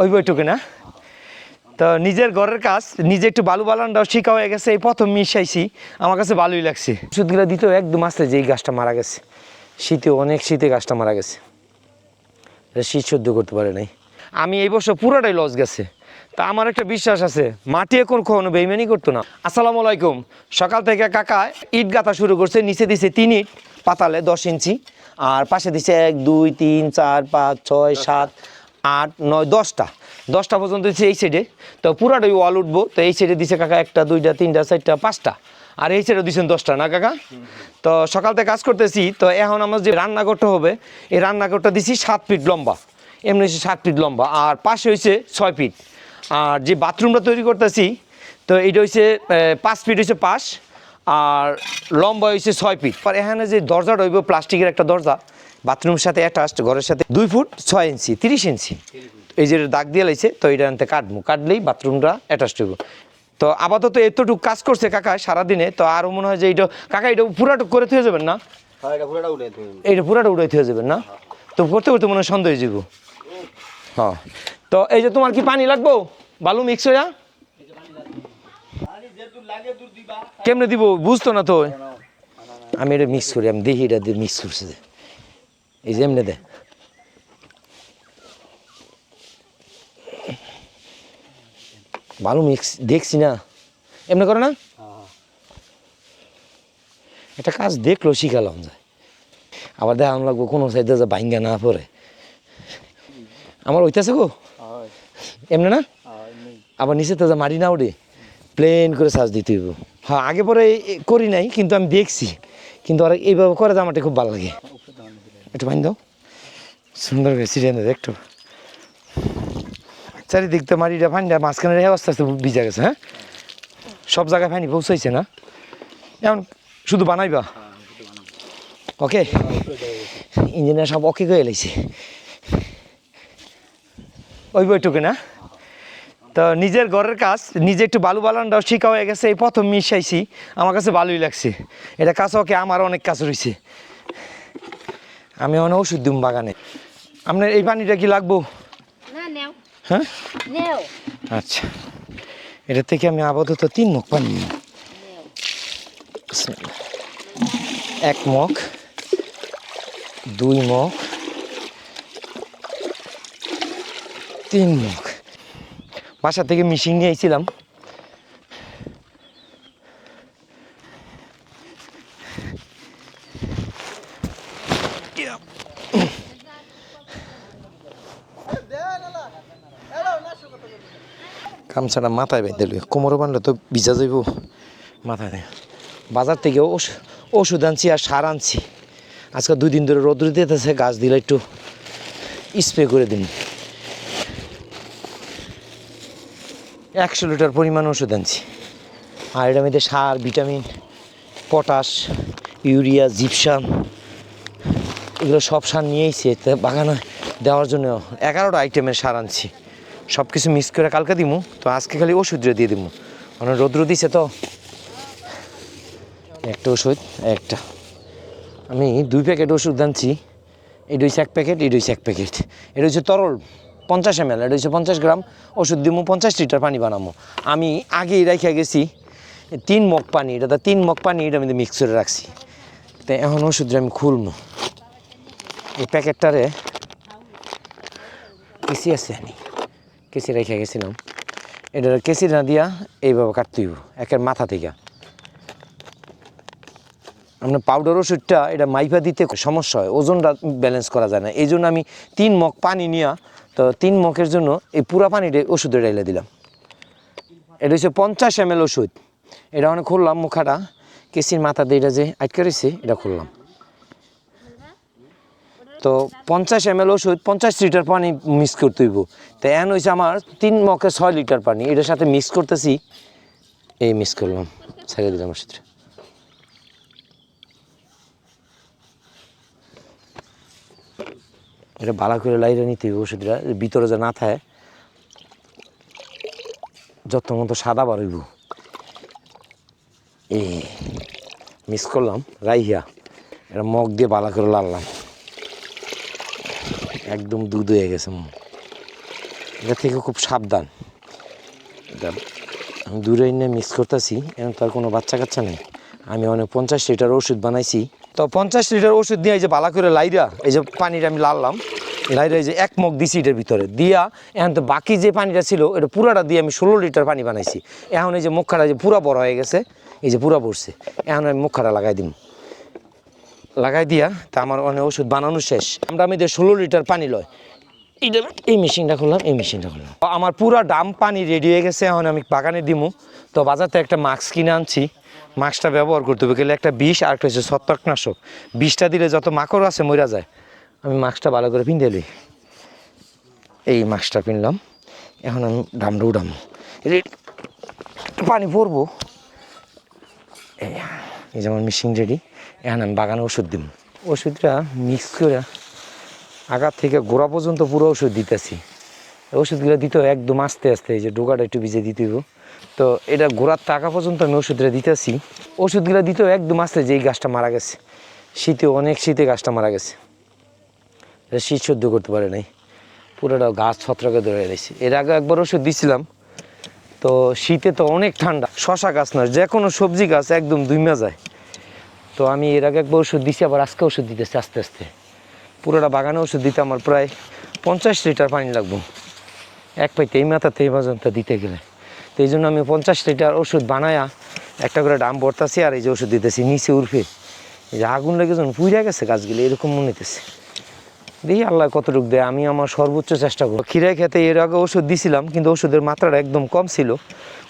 ওই বইটুকু না? তো নিজের ঘরের কাজ, নিজে একটু বালু বালানটাও শিখা হয়ে গেছে, এই প্রথম মিশাইছি, আমার কাছে ভালোই লাগছে। ওষুধগুলো দিতেও একদম আসতে যে এই গাছটা মারা গেছে। শীতে অনেক শীতে গাছটা মারা গেছে। শীত সহ্য করতে পারে নাই। আমি এই বছর পুরোটাই লস গেছে। তা আমার একটা বিশ্বাস আছে, মাটি এখন কখনো বেইমানি করতো না। আসসালামু আলাইকুম। সকাল থেকে কাকা ইট গাঁথা শুরু করছে, নিচে দিছে তিন ইট, পাতালে দশ ইঞ্চি, আর পাশে দিছে এক, দুই, তিন, চার, পাঁচ, ছয়, সাত আট নয় দশটা। দশটা পর্যন্ত দিচ্ছে এই সাইডে তো পুরাটাই ওয়াল উঠবো। তো এই সাইডে দিছে কাকা একটা দুইটা তিনটা চারটা পাঁচটা। আর এই সাইডে দিচ্ছেন দশটা না কাকা? তো সকাল থেকে কাজ করতেছি। তো এখন আমার যে রান্নাঘরটা হবে এই রান্নাঘরটা দিছি সাত ফিট লম্বা। এমনি হচ্ছে সাত ফিট লম্বা। আর পাশে হয়েছে ছয় ফিট। আর যে বাথরুমটা তৈরি করতেছি তো এইটা হচ্ছে আহ, পাঁচ ফিট হচ্ছে পাশ। আর লম্বা হয়েছে ছয় ফিট। আর এখানে যে দরজাটা হইব প্লাস্টিকের একটা দরজা। বাথরুমের সাথে অ্যাটাচড ঘরের সাথে দুই ফুট ছয় ইঞ্চি তিরিশ ইঞ্চি। এই যে দাগ দিয়ে লাইছে তো এটা আনতে কাটবো। কাটলেই বাথরুমটা অ্যাটাচড হইব। তো আপাতত এতটুকু কাজ করছে কাকা সারাদিনে তো আরও মনে হয় যে এইটা কাকা এটা পুরাটুক করে থুয়ে যাবেন না? হ্যাঁ এটা পুরোটা উড়াই থুয়ে যাবেন না? তো করতে করতে মনে হয় সন্দেহ যাব। হ্যাঁ। তো এই যে তোমার কি পানি লাগবো? বালু মিক্স হয়ে যা কেমনে দিব? বুঝতো না তো। আমি এটা মিক্স করি আমি দেখি এটা মিক্স করছে। এই যে এমনি ভালো মিক্স দেখছি না। এমনি করে না? একটা কাজ দেখল, শিখালাম যায় আবার দেখানো লাগবো কোনো সাইডে যে ভাঙ্গা না পড়ে। আমার ওইটাছে গো? এমনি না? আবার নিচে তো মারি না ওঠে প্লেন করে সাজ দিতে হইব। হ্যাঁ আগে পরে করি নাই, কিন্তু আমি দেখছি। কিন্তু আর এইভাবে করে আমারটা খুব ভালো লাগে। একটু ভাঙ দাও। সুন্দর করে সিরিয়ান একটু। চারিদিক তো মারিটা ফানিটা মাঝখানে রেখে আস্তে আস্তে ভিজা গেছে হ্যাঁ? সব জায়গায় ফানি পৌঁছাইছে না। এখন শুধু বানাইবা? ওকে। ইঞ্জিনিয়ার সব ওকে করে লাইছে। ওই বইটুকু না? তো নিজের ঘরের কাজ, নিজে একটু বালু বালানটাও শিখা হয়ে গেছে, এই প্রথম মিশাইছি, আমার কাছে ভালোই লাগছে। এটা কাজ ওকে, আমার অনেক কাজ রয়েছে আমি অনেক ওষুধ দিম বাগানে। আপনার এই পানিটা কি লাগবো? হ্যাঁ? আচ্ছা। এটা থেকে আমি আপাতত তিন মুখ পানি এক মগ দুই মগ তিন মগ বাসা থেকে মিশিং নিয়ে গামছাটা মাথায় বেঁধে লই কোমরে বানলে তো ভিজা যাইব। মাথায় বাজার থেকে ওষ- ওষুধ আনছি আর সার আনছি। আজকে দুই দিন ধরে রোদ্র দিতেছে, গাছ দিলে একটু স্প্রে করে দিন। একশো লিটার পরিমাণ ওষুধ আনছি। আর এটার মধ্যে সার, ভিটামিন, পটাশ, ইউরিয়া, জিপসাম। এগুলো সব সার নিয়েইছি তো বাগানে দেওয়ার জন্য এগারোটা আইটেমের সার আনছি। সব কিছু মিক্স করে কালকে দিমু, তো আজকে খালি ওষুধটা দিয়ে দিমু। মানে রৌদ্র দিছে তো। একটা ওষুধ, একটা। আমি দুই প্যাকেট ওষুধ আনছি। এটা হচ্ছে এক প্যাকেট, এটা হচ্ছে এক প্যাকেট। এটা হচ্ছে তরল পঞ্চাশ এম এল এটা হচ্ছে পঞ্চাশ গ্রাম। ওষুধ দিমু, পঞ্চাশ লিটার পানি বানাবো আমি আগেই রেখে গেছি, তিন মগ পানি এটা তিন মগ পানি এটা আমি মিক্স করে রাখছি। তো এখন ওষুধটা আমি খুলবো এই প্যাকেটটারে কেসি আছে আনি কেসি রেখে গেছিলাম। এটা কেসি না দিয়া এইভাবে কাটতে হইব, একের মাথা থেকে। আপনার পাউডার ওষুধটা এটা মাইফা দিতে সমস্যা হয়, ওজনটা ব্যালেন্স করা যায় না। এই জন্য আমি তিন মগ পানি নিয়া, তো তিন মগের জন্য এই পুরা পানিটা ওষুধে ডাইলে দিলাম। এটা হচ্ছে পঞ্চাশ এম এল ওষুধ। এটা অনেক খুললাম মুখাটা কেসির মাথা দিয়ে এটা যে আটকে রয়েছে এটা খুললাম। তো পঞ্চাশ এম এল ওষুধ, পঞ্চাশ লিটার পানি মিক্স করতে হইব। তো এন হয়েছে আমার তিন মকে ছয় লিটার পানি। এটার সাথে মিক্স করতেছি। এই মিক্স করলাম। ছেড়ে দিলাম ওষুধটা এটা ভালো করে লাইরে নিতে হবে ওষুধটা ভিতরে যে না থাকে। যত মতো সাদা বাড়ইব এই মিক্স করলাম। রাইহিয়া, এটা মগ দিয়ে ভালো করে লাললাম একদম দুধ হয়ে গেছে। এটা থেকে খুব সাবধান। আমি দূরে এনে মিক্স করতেছি, এখন তার কোনো বাচ্চা কাচ্চা নেই। আমি অনেক পঞ্চাশ লিটার ওষুধ বানাইছি। তো পঞ্চাশ লিটার ওষুধ দিয়ে এই যে বালা করে লাইরা, এই যে পানিটা আমি লাললাম লাইরা এই যে এক মগ দিছি এটার ভিতরে। দিয়া এখন তো বাকি যে পানিটা ছিল, এটা পুরাটা দিয়ে আমি ষোলো লিটার পানি বানাইছি। এখন এই যে মুখাটা যে পুরা বড় হয়ে গেছে, এই যে পুরা পড়ছে এখন আমি মুখাটা লাগাই দিম। লাগাই দিয়া তা আমার অনেক ওষুধ বানানো শেষ। আমরা আমি ষোলো লিটার পানি লয়। এই মেশিনটা খুললাম, এই মেশিনটা খুললাম। আমার পুরা ডাম পানি রেডি হয়ে গেছে, এখন আমি বাগানে দিমু। তো বাজার থেকে একটা মাস্ক কিনে আনছি। মাস্কটা ব্যবহার করতে হবে, গেলে একটা বিষ আর একটা হচ্ছে ছত্রাকনাশক। বিষটা দিলে যত মাকড় আছে মরা যায়। আমি মাস্কটা ভালো করে পিঁধে লই। এই মাস্কটা পিনলাম। এখন আমি ডামটা উঠাম। পানি পরবো এই এই যেমন মেশিন রেডি এখন আমি বাগানে ওষুধ দিব ওষুধটা মিক্স করে আগার থেকে গোড়া পর্যন্ত পুরো ওষুধ দিতেছি। ওষুধগুলো দিতে একদম আস্তে আস্তে, এই যে ডোকাটা একটু ভিজে দিতে তো এটা গোড়ার টাকা পর্যন্ত আমি ওষুধটা দিতেছি। ওষুধগুলো দিতে হয় একদম আস্তে যে এই গাছটা মারা গেছে। শীতে অনেক শীতে গাছটা মারা গেছে। এটা শীত সহ্য করতে পারে নাই। পুরোটা গাছ ছত্রাকে ধরে রয়েছে। এর আগে একবার ওষুধ দিছিলাম। তো শীতে তো অনেক ঠান্ডা। শশা গাছ নয় যে কোনো সবজি গাছ একদম দুইমা যায়। তো আমি এর আগে একবার ওষুধ দিছি, আবার আজকে ওষুধ দিতেছি আস্তে আস্তে। পুরোটা বাগানে ওষুধ দিতে আমার প্রায় পঞ্চাশ লিটার পানি লাগবো। এক পাইতে এই মাথাতে, এই পর্যন্ত দিতে গেলে। তো এই জন্য আমি পঞ্চাশ লিটার ওষুধ বানায়া একটা করে ডাম ভরতাছি আর এই যে ওষুধ দিতেছি, নিচে উর্ফে। এই যে আগুন লেগে যখন পুইরা গেছে গাছগুলো, এরকম মনে হইতেছে। দেখি আল্লাহ কতটুকু দেয়, আমি আমার সর্বোচ্চ চেষ্টা করব। খিরাই খেতে এর আগে ওষুধ দিছিলাম, কিন্তু ওষুধের মাত্রাটা একদম কম ছিল।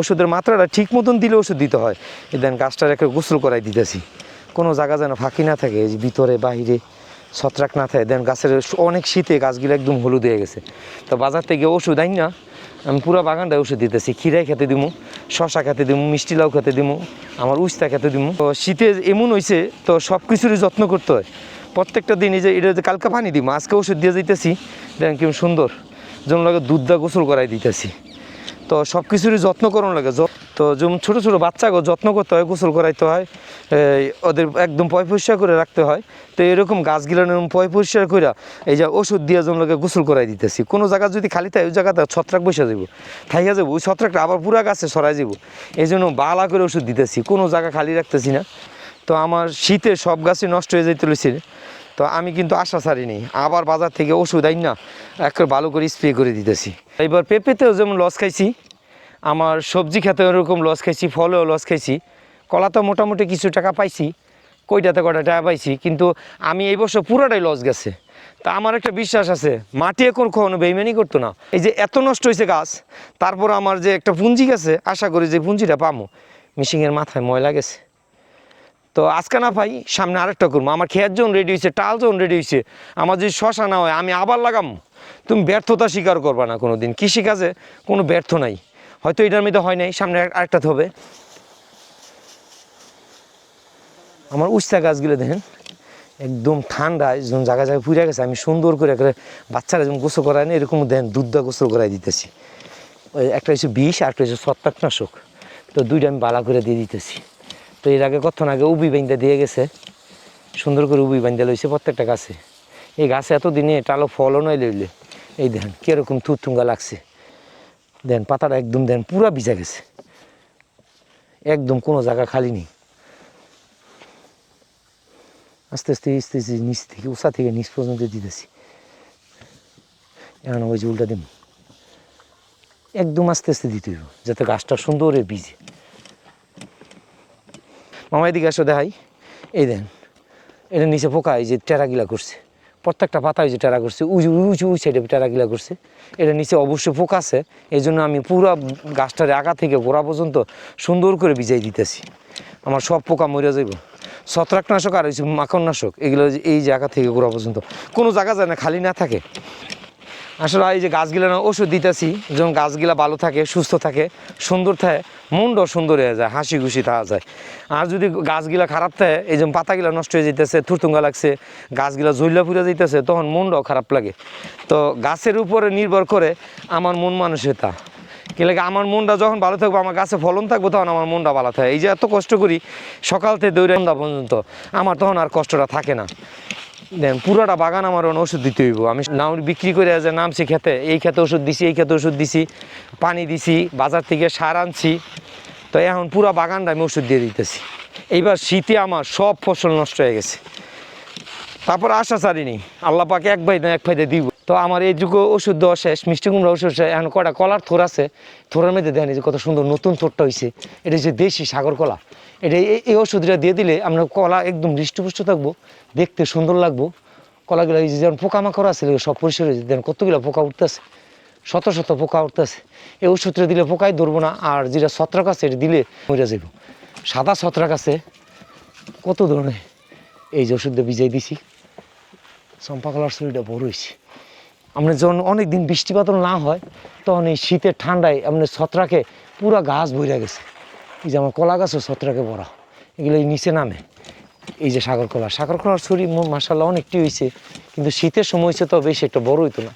ওষুধের মাত্রাটা ঠিক মতন দিলে ওষুধ দিতে হয়। দেন গাছটার একটা গোসল করাই দিতেছি। কোনো জায়গা যেন ফাঁকি না থাকে, এই ভিতরে বাহিরে ছত্রাক না থাকে। দেন গাছের অনেক শীতে গাছগুলো একদম হলুদ হয়ে গেছে। তো বাজার থেকে ওষুধ আইন না, আমি পুরো বাগানটায় ওষুধ দিতেছি। খিরাই খেতে দিমু শশা খেতে দিমু, মিষ্টি লাউ খেতে দিমু, আমার উস্তা খেতে দিমু। তো শীতে এমন হয়েছে তো সব কিছুরই যত্ন করতে হয়। প্রত্যেকটা দিন এই যে এটা কালকে পানি দিমু, আজকে ওষুধ দিয়ে দিতেছি, দেখেন কেমন সুন্দর। যেমন লাগে দুধ দা গোসল করাই দিতেছি। তো সব কিছুরই যত্ন করুন লাগে তো যেমন ছোটো ছোটো বাচ্চাকে যত্ন করতে হয়, গোসল করাইতে হয় ওদের একদম পয় পরিষ্কার করে রাখতে হয়। তো এরকম গাছগুলো পয় পরিষ্কার করে এই যে ওষুধ দিয়ে যেমন লাগে গোসল করাই দিতেছি। কোনো জায়গা যদি খালি থাকে, ওই জায়গাতে ছত্রাক বসে যাব থাইয়া যাব ওই ছত্রাকটা আবার পুরা গাছে সরাই যাব এই জন্য বালা করে ওষুধ দিতেছি, কোনো জায়গা খালি রাখতেছি না। তো আমার শীতে সব গাছই নষ্ট হয়ে যেতে লেছে তো আমি কিন্তু আশা ছাড়িনি। আবার বাজার থেকে ওষুধ আইন না একবার ভালো করে স্প্রে করে দিতেছি। এবার পেঁপেতেও যেমন লস খাইছি, আমার সবজি খেতে ওরকম লস খাইছি, ফলেও লস খাইছি। কলাতে মোটামুটি কিছু টাকা পাইছি, কইটাতে কটা টাকা পাইছি, কিন্তু আমি এই বছর পুরোটাই লস গেছে। তা আমার একটা বিশ্বাস আছে, মাটি এখন কখনো বেইমানি করতো না। এই যে এত নষ্ট হয়েছে গাছ, তারপর আমার যে একটা পুঞ্জি গেছে, আশা করি যে পুঞ্জিটা পামো। মিশিংয়ের মাথায় ময়লা গেছে। তো আজকে না পাই সামনে আরেকটা করব। আমার খেয়ার জোন রেডি হয়েছে টাল জোন রেডি হয়েছে আমার যদি শশা না হয়, আমি আবার লাগাম। তুমি ব্যর্থতা স্বীকার করবা না কোনো দিন কৃষিকাজে কোনো ব্যর্থ নাই। হয়তো এটার মধ্যে হয় নাই, সামনে আর- আরেকটাতে হবে। আমার উস্তা গাছগুলো দেখেন, একদম ঠান্ডায় যখন জায়গায় জায়গায় পুড়ে গেছে। আমি সুন্দর করে একটা বাচ্চারা যেমন গোসল করায় না, এরকম দেন দুধ দা গোসল করাই দিতেছি। ওই একটা হচ্ছে বিষ, আর একটা হচ্ছে ছত্রাকনাশক। তো দুইটা আমি বালা করে দিয়ে দিতেছি। তো এর আগে কতক্ষণ আগে উবি বাইন্দা দিয়ে গেছে। সুন্দর করে উবি বাইন্দা লইছে প্রত্যেকটা গাছে। এই গাছে এতদিনে টালো ফলও নয় লইলে। এই দেখেন, কীরকম থুথুঙ্গা লাগছে। দেন পাতাটা একদম দেন পুরা ভিজা গেছে। একদম কোনো জায়গা খালি নেই। আস্তে আস্তে আস্তে আস্তে নিচ থেকে, উষা থেকে নিচ পর্যন্ত দিতেছি। এখন ওই যে উল্টা দিম। একদম আস্তে আস্তে দিতে যাতে গাছটা সুন্দর বীজে মামা এদিকে আসো, দেখাই। এই দেন, এটা নিচে পোকা, এই যে টেরাগিলা করছে। প্রত্যেকটা পাতা ওই যে টেরা করছে উঁচু উঁচু সাইডে টেরাগিলা করছে। এটা নিচে অবশ্যই পোকা আছে, এই জন্য আমি পুরো গাছটার আগা থেকে গোড়া পর্যন্ত সুন্দর করে ভিজাই দিতেছি। আমার সব পোকা মরে যাইব। ছত্রাকনাশক আর হচ্ছে মাখননাশক এগুলো এই জায়গা থেকে গোড়া পর্যন্ত। কোনো জায়গা যায় না খালি না থাকে। আসলে এই যে গাছগুলো না ওষুধ দিতেছি যখন গাছগুলা ভালো থাকে, সুস্থ থাকে, সুন্দর থাকে মনটাও সুন্দর হয়ে যায়, হাসি খুশি থাকা যায়। আর যদি গাছগুলা খারাপ থাকে, এই যেমন পাতাগুলা নষ্ট হয়ে যেতেছে থুরতুঙ্গা লাগছে, গাছগুলা ঝুল্লা ফুলে যেতেছে তখন মনটাও খারাপ লাগে। তো গাছের উপরে নির্ভর করে আমার মন মানসিকতা। কি লাগে, আমার মনটা যখন ভালো থাকব, আমার গাছে ফলন থাকব, তখন আমার মনটা ভালো থাকে। এই যে এত কষ্ট করি, সকাল থেকে দৌড়ে পর্যন্ত, আমার তখন আর কষ্টটা থাকে না। দেন, পুরোটা বাগান আমার ওষুধ দিতে হইব। আমি নাম বিক্রি করে যে নামছি খেতে, এই খেতে ওষুধ দিছি, এই খেতে ওষুধ দিছি, পানি দিছি, বাজার থেকে সার আনছি। তো এখন পুরো বাগানটা আমি ওষুধ দিয়ে দিতেছি। এইবার শীতে আমার সব ফসল নষ্ট হয়ে গেছে। তারপর আশা ছাড়িনি। আল্লাপাকে এক ভাই না এক ফাইদে দিব। তো আমার এই যুগে ওষুধ দেওয়া শেষ, মিষ্টি কুমড়া ওষুধ শেষ। এখন কটা কলার থোর আছে, থোরের মধ্যে দেখেন যে কত সুন্দর নতুন থোরটা হয়েছে এটা হচ্ছে দেশি সাগর কলা। এটা এই ওষুধটা দিয়ে দিলে আমরা কলা একদম হৃষ্টপুষ্ট থাকব, দেখতে সুন্দর লাগবো। কলাগুলো এই যে যেমন পোকামাকড় আছে সব পরিষ্কার হয়েছে দেখেন কতগুলো পোকা উঠতেছে, শত শত পোকা উঠতেছে। এই ওষুধটা দিলে পোকাই ধরবো না, আর যেটা ছত্রাক আছে, এটা দিলে মরে যাব সাদা ছত্রাক আছে, কত ধরনের? এই যে ওষুধটা ভিজাই দিছি, চম্পা কলার শরীরটা বড় হয়েছে আমরা যখন অনেক দিন বৃষ্টিপাত না হয়, তখন এই শীতের ঠান্ডায় আপনার ছত্রাকে পুরো গাছ ভরে গেছে। এই যে আমার কলা গাছও ছত্রাকে ভরা। এগুলো এই নিচে নামে। এই যে সাগর কলা। সাগর কলার শরীর মাসাল্লাহ অনেকটি হয়েছে কিন্তু শীতের সময় হয়েছে তো বেশি একটা বড় হইতো না।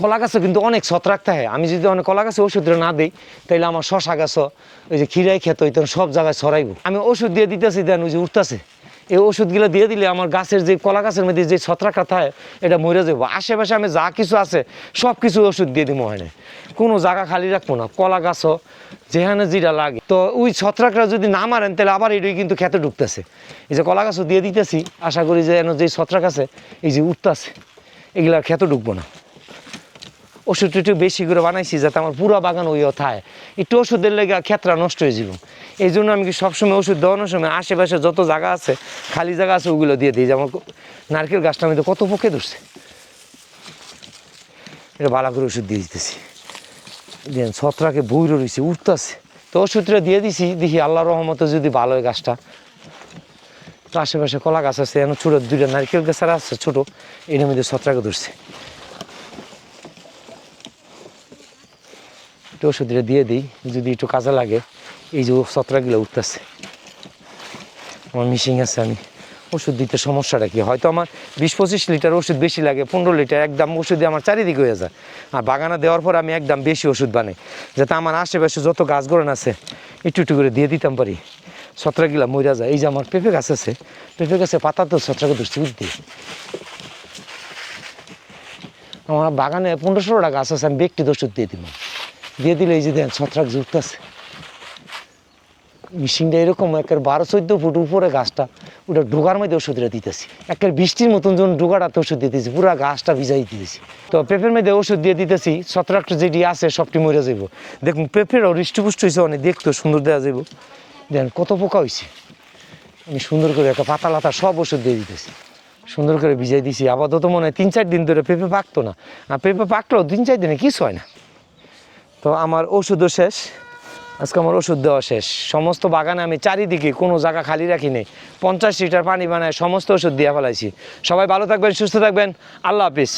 কলা গাছও কিন্তু অনেক ছত্রাক থাকে। আমি যদি অনেক কলা গাছে ওষুধটা না দিই তাহলে আমার শশা গাছ ওই যে খিরাই খেত হইতো, সব জায়গায় ছড়াইব। আমি ওষুধ দিয়ে দিতেছি, দেন ওই যে উঠতেছে। এই ওষুধগুলো দিয়ে দিলে আমার গাছের যে কলা গাছের মধ্যে যে ছত্রাকটা থাকে, এটা মরে যাব আশেপাশে আমি যা কিছু আছে সব কিছু ওষুধ দিয়ে দিব হয় কোনো জায়গা খালি রাখব না, কলা গাছও, যেখানে যেটা লাগে। তো ওই ছত্রাকরা যদি না মারেন, তাহলে আবার এটাই কিন্তু খেতে ঢুকতেছে। এই যে কলা গাছও দিয়ে দিতেছি, আশা করি যে এনে যে ছত্রাক আছে, এই যে উঠতেছে এগুলা খেতে ঢুকবো না। ওষুধটা একটু বেশি করে বানাইছি যাতে আমার পুরো বাগান ওই থায় একটু ওষুধের লেগে ক্ষেত্রা নষ্ট হয়ে যাব এই জন্য আমি কি সবসময় ওষুধ দেওয়ানোর সময় আশেপাশে যত জায়গা আছে, খালি জায়গা আছে, ওগুলো দিয়ে দিই। যেমন নারকেল গাছটা আমি তো কত পোকে ধরছে। এটা ভালো করে ওষুধ দিয়ে দিতেছি। দেন ছত্রাকে বইরে রয়েছে, উঠতেছে। তো ওষুধটা দিয়ে দিছি, দেখি আল্লাহ রহমতে যদি ভালো হয় গাছটা। তো আশেপাশে কলা গাছ আছে, এখন ছোটো দুইটা নারকেল গাছ আর আছে ছোটো এর মধ্যে ছত্রাকে ধরছে। একটু ওষুধটা দিয়ে দিই, যদি একটু কাজে লাগে। এই যে ছত্রাকগুলো উঠতেছে। আমার মিশিং আছে, আমি ওষুধ দিতে সমস্যাটা কি হয়তো আমার বিশ পঁচিশ লিটার ওষুধ বেশি লাগে, পনেরো লিটার একদম ওষুধে আমার চারিদিক হয়ে যায়। আর বাগানে দেওয়ার পর আমি একদম বেশি ওষুধ বানাই, যাতে আমার আশেপাশে যত গাছ গড়ন আছে, একটু একটু করে দিয়ে দিতাম পারি। ছত্রাকগুলা মরিয়া যায়। এই যে আমার পেঁপে গাছ আছে, পেঁপে গাছে পাতা তো ছত্রাকে ধরছে বুঝতে আমার বাগানে পনেরো ষোলোটা গাছ আছে, আমি ব্যক্তি ওষুধ দিয়ে দিব দিয়ে দিলে এই যে দেন, ছত্রাক যুক্ত আছে মিশিংটা এরকম, একের বারো চোদ্দ ফুট উপরে গাছটা, ওটা ডোগার মধ্যে ওষুধটা দিতেছি। একের বৃষ্টির মতন যখন ডোগাটাতে ওষুধ দিতেছি, পুরো গাছটা ভিজাই দিতেছি। তো পেঁপের মধ্যে ওষুধ দিয়ে দিতেছি ছত্রাকটা যেটি আছে, সবটি মরে যাব দেখুন পেঁপেরও হৃষ্টপুষ্ট হয়েছে অনেক দেখতে সুন্দর দেওয়া যাব দেন, কত পোকা হয়েছে আমি সুন্দর করে একটা পাতা লাতা সব ওষুধ দিয়ে দিতেছি। সুন্দর করে ভিজাই দিছি। আপাতত মনে হয় তিন চার দিন ধরে পেঁপে পাকতো না। আর পেঁপে পাকলেও তিন চার দিনে কিছু হয় না। তো আমার ওষুধও শেষ। আজকে আমার ওষুধ দেওয়া শেষ। সমস্ত বাগানে আমি চারিদিকে কোনো জায়গা খালি রাখি নেই। পঞ্চাশ লিটার পানি বানায় সমস্ত ওষুধ দিয়ে ফেলাইছি। সবাই ভালো থাকবেন, সুস্থ থাকবেন। আল্লাহ হাফিজ।